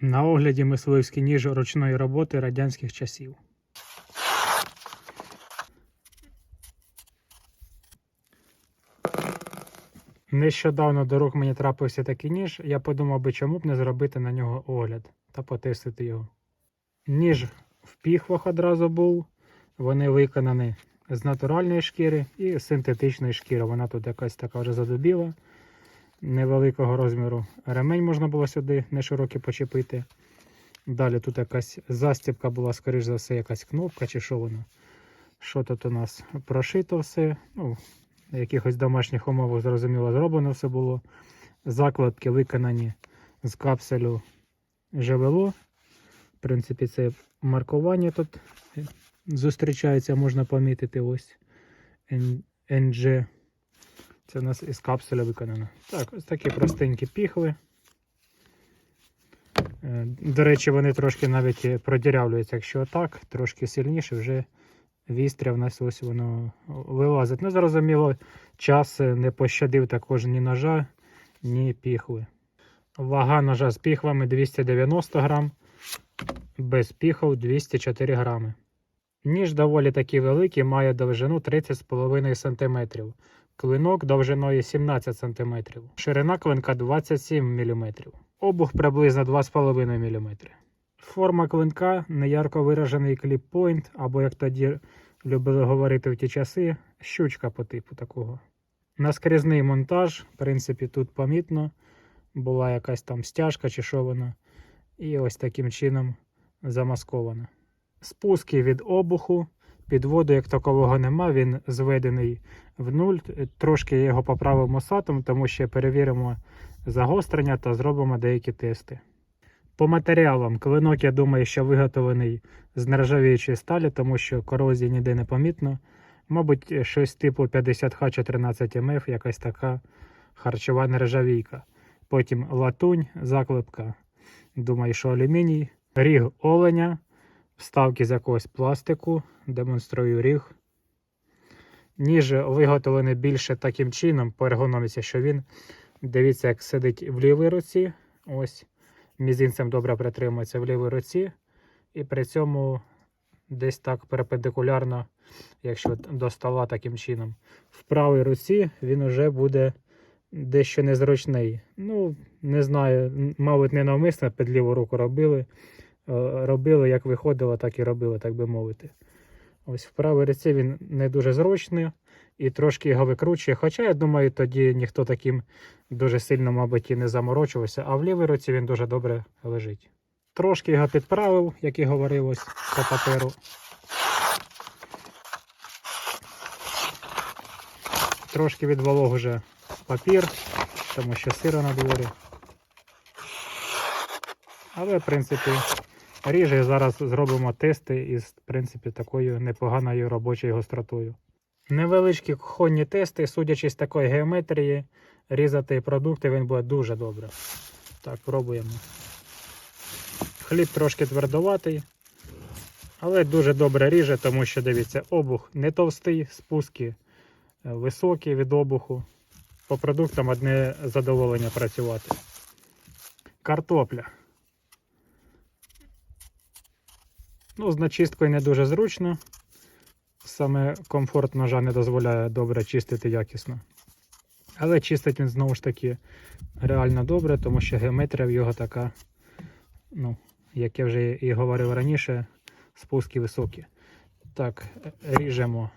На огляді мисливський ніж ручної роботи радянських часів. Нещодавно до рук мені трапився такий ніж. Я подумав би, чому б не зробити на нього огляд та потестити його. Ніж в піхвах одразу був. Вони виконані з натуральної шкіри і синтетичної шкіри. Вона тут якась така вже задубіла, невеликого розміру. Ремень можна було сюди не широко почепити. Далі тут якась застібка була, скоріш за все, якась кнопка чи що воно. Що тут у нас прошито все. Ну, якихось домашніх умовах зрозуміло зроблено все було. Закладки виконані з капселю ЖВЛО. В принципі, це маркування тут зустрічається, можна помітити ось NG. Це у нас із капсуля виконано. Так, ось такі простенькі піхви. Е, До речі, вони трошки навіть продірявлюються, якщо так, трошки сильніше, вже вістря в нас ось воно вилазить. Ну, зрозуміло, час не пощадив також ні ножа, ні піхви. Вага ножа з піхвами 290 грам, без піхов 204 грами. Ніж доволі таки великий, має довжину 30,5 см. Клинок довжиною 17 см. Ширина клинка 27 мм. Обух приблизно 2,5 мм. Форма клинка неярко виражений кліп-пойнт, або, як тоді любили говорити в ті часи, щучка по типу такого. Наскрізний монтаж, в принципі, тут помітно. Була якась там стяжка чи що вона. І ось таким чином замаскована. Спуски від обуху. Підводу як такового нема, він зведений в нуль. Трошки я його поправив мосатом, тому ще перевіримо загострення та зробимо деякі тести. По матеріалам клинок, я думаю, що виготовлений з нержавіючої сталі, тому що корозії ніде не помітно. Мабуть, щось типу 50Х 14 МФ, якась така харчова нержавійка. Потім латунь, заклепка, думаю, що алюміній, ріг оленя, вставки з якогось пластику, демонструю ріг. Ніж виготовлений більше таким чином по ергономіці, що він, дивіться, як сидить в лівій руці. Ось мізинцем добре притримується в лівій руці. І при цьому десь так перпендикулярно, якщо до стола таким чином. В правій руці він вже буде дещо незручний. Ну, не знаю, мабуть, не навмисно під ліву руку робили. Е, Робили, як виходило, так і робили, так би мовити. Ось в правій руці він не дуже зручний і трошки його викручує. Хоча, я думаю, тоді ніхто таким дуже сильно, мабуть, і не заморочувався, а в лівій руці він дуже добре лежить. Трошки його підправив, як і говорив ось по паперу. Трошки відволог уже папір, тому що сиро на дворі. Але, в принципі, ріже зараз зробимо тести із, в принципі, такою непоганою робочою гостротою. Невеличкі кухонні тести, судячи з такої геометрії, різати продукти він буде дуже добре. Так, пробуємо. Хліб трошки твердоватий, але дуже добре ріже, тому що дивіться, обух не товстий, спуски е, високі від обуху. По продуктам одне задоволення працювати. Картопля. Ну, з начисткою не дуже зручно. Саме комфорт ножа не дозволяє добре чистити якісно. Але чистить він знову ж таки реально добре, тому що геометрія в його така, ну, як я вже і говорив раніше, спуски високі. Так, ріжемо.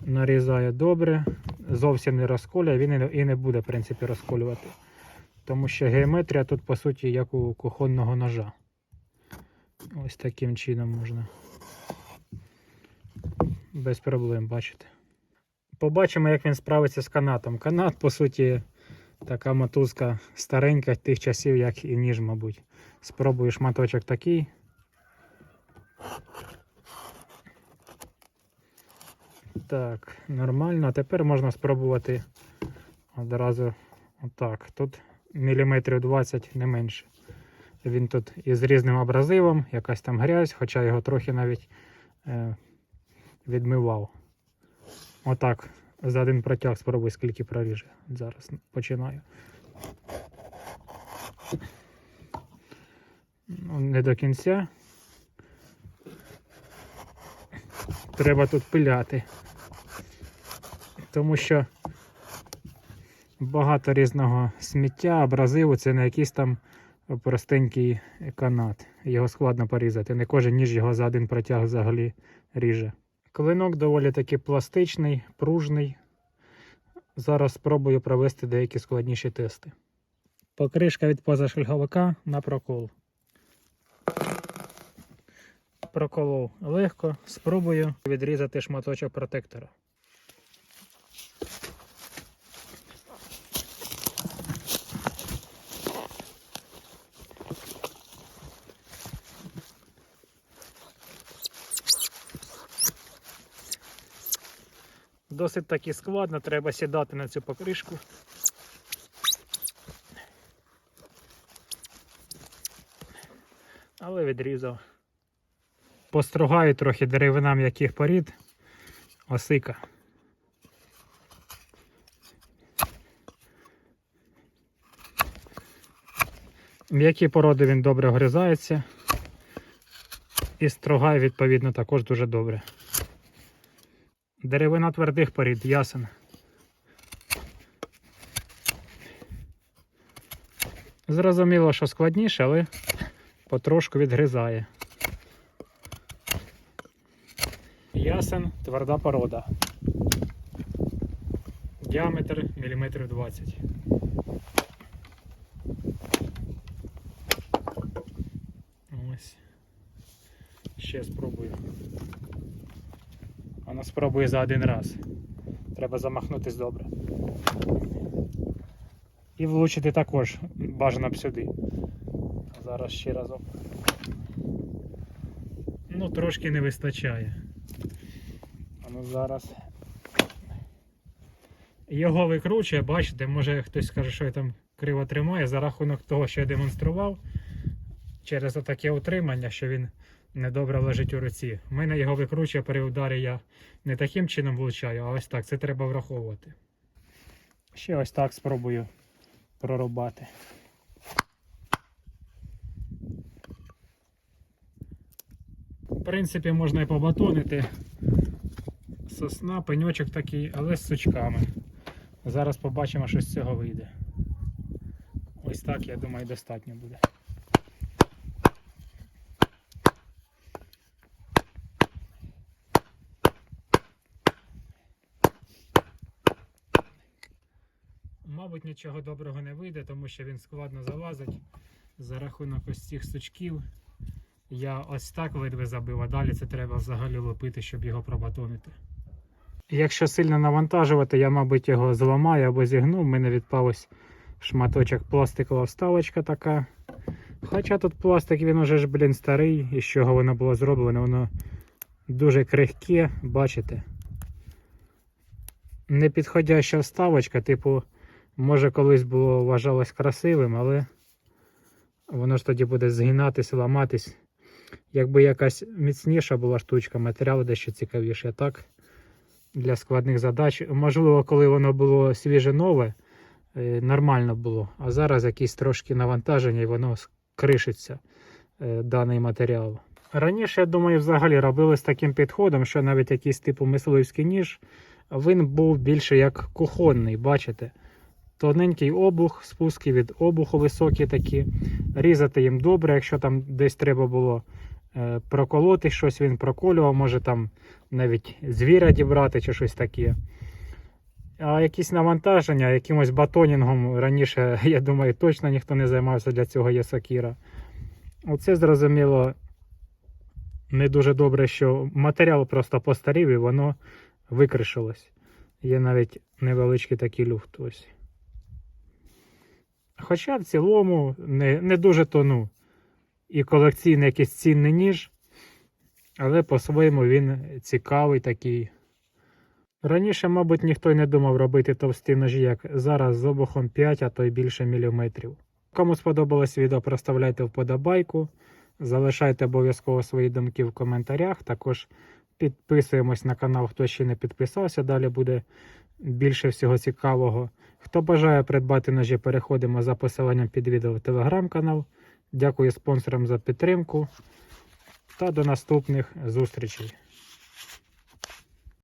Нарізає добре, зовсім не розколює, він і не- буде, в принципі, розколювати. Тому що геометрія тут, по суті, як у кухонного ножа. Ось таким чином можна. Без проблем, бачите. Побачимо, як він справиться з канатом. Канат, по суті, така мотузка старенька тих часів, як і ніж, мабуть. Спробую шматочок такий. Так, нормально. А тепер можна спробувати одразу отак. Тут міліметрів 20 не менше. Він тут із різним абразивом, якась там грязь, хоча його трохи навіть е, відмивав. Отак. За один протяг спробуй, скільки проріже. Зараз починаю. Ну, Не до кінця. Треба тут пиляти. Тому що багато різного сміття, абразиву, це не якийсь там простенький канат. Його складно порізати. Не кожен ніж його за один протяг взагалі ріже. Клинок доволі таки пластичний, пружний. Зараз спробую провести деякі складніші тести. Покришка від позашельговика на прокол. Проколов легко. Спробую відрізати шматочок протектора. Досить таки складно, треба сідати на цю покришку. Але відрізав. Постругаю трохи деревина м'яких порід. Осика. М'які породи він добре огризається. І стругає, відповідно, також дуже добре. Деревина твердих порід, ясен. Зрозуміло, що складніше, але потрошку відгризає. Ясен, тверда порода. Діаметр міліметрів 20. Ось. Ще спробую. Вона спробує за один раз. Треба замахнутись добре. І влучити також бажано б сюди. Зараз ще разок. Ну, трошки не вистачає. А ну зараз. Його викручує, бачите, може хтось скаже, що я там криво тримає за рахунок того, що я демонстрував. Через таке утримання, що він недобре лежить у руці. У мене його викручує при ударі я не таким чином влучаю, а ось так. Це треба враховувати. Ще ось так спробую прорубати. В принципі, можна і побатонити. Сосна, пеньочок такий, але з сучками. Зараз побачимо, що з цього вийде. Ось так, я думаю, достатньо буде. Мабуть, нічого доброго не вийде, тому що він складно залазить за рахунок ось цих сучків. Я ось так ледве забив, а далі це треба взагалі лопити, щоб його пробатонити. Якщо сильно навантажувати, я, мабуть, його зламаю або зігну. В мене відпав ось шматочок пластикова вставочка така. Хоча тут пластик він уже ж, блін, старий, і з чого воно було зроблено, воно дуже крихке, бачите. Непідходяща вставочка, типу, може колись було вважалось красивим, але воно ж тоді буде згинатись, ламатись. Якби якась міцніша була штучка, матеріал дещо цікавіший. А так, для складних задач. Можливо, коли воно було свіже нове, е, нормально було. А зараз якісь трошки навантаження і воно кришиться, е, даний матеріал. Раніше, я думаю, взагалі робили з таким підходом, що навіть якийсь типу мисливський ніж, він був більше як кухонний, бачите? Тоненький обух, спуски від обуху високі такі. Різати їм добре, якщо там десь треба було е, проколоти щось, він проколював, може там навіть звіра дібрати чи щось таке. А якісь навантаження, якимось батонінгом раніше, я думаю, точно ніхто не займався для цього є. Оце зрозуміло не дуже добре, що матеріал просто постарів і воно викришилось. Є навіть невеличкий такий люфт. Ось. Хоча в цілому не, не дуже тону. І колекційний якийсь цінний ніж, але по-своєму він цікавий такий. Раніше, мабуть, ніхто й не думав робити товсті ножі, як зараз з обухом 5, а то й більше міліметрів. Кому сподобалось відео, проставляйте вподобайку. Залишайте обов'язково свої думки в коментарях. Також підписуємось на канал, хто ще не підписався. Далі буде більше всього цікавого. Хто бажає придбати ножі, переходимо за посиланням під відео в телеграм-канал. Дякую спонсорам за підтримку та до наступних зустрічей.